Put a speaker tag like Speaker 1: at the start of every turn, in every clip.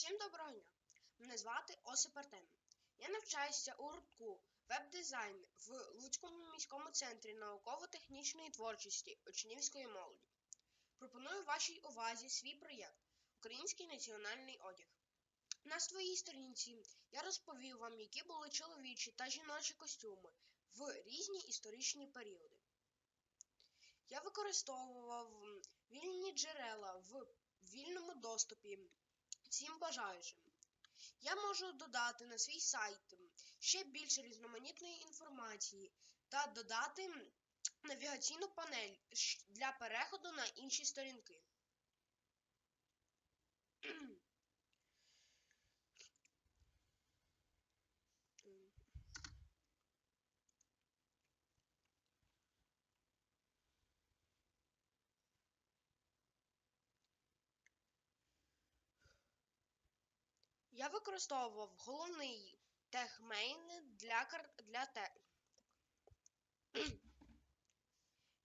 Speaker 1: Всім доброго дня! Мене звати Осип Артем. Я навчаюся у гуртку веб-дизайн в Луцькому міському центрі науково-технічної творчості учнівської молоді. Пропоную вашій увазі свій проєкт Український національний одяг. На своїй сторінці я розповів вам, які були чоловічі та жіночі костюми в різні історичні періоди. Я використовував вільні джерела в вільному доступі всім бажаючим. Я можу додати на свій сайт ще більше різноманітної інформації та додати навігаційну панель для переходу на інші сторінки. Я використовував головний техмейн для кар... для те...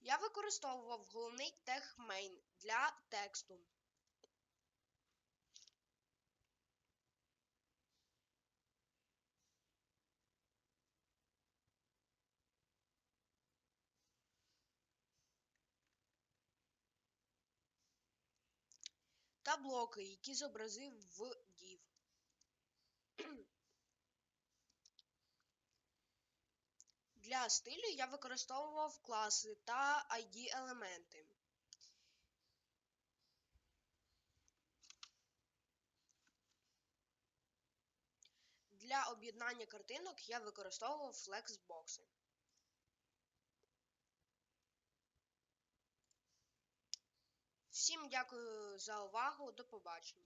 Speaker 1: Я використовував головний техмейн для тексту. Та блоки, які зобразив в div. Для стилю я використовував класи та ID елементи. Для об'єднання картинок я використовував флексбокси. Всім дякую за увагу. До побачення.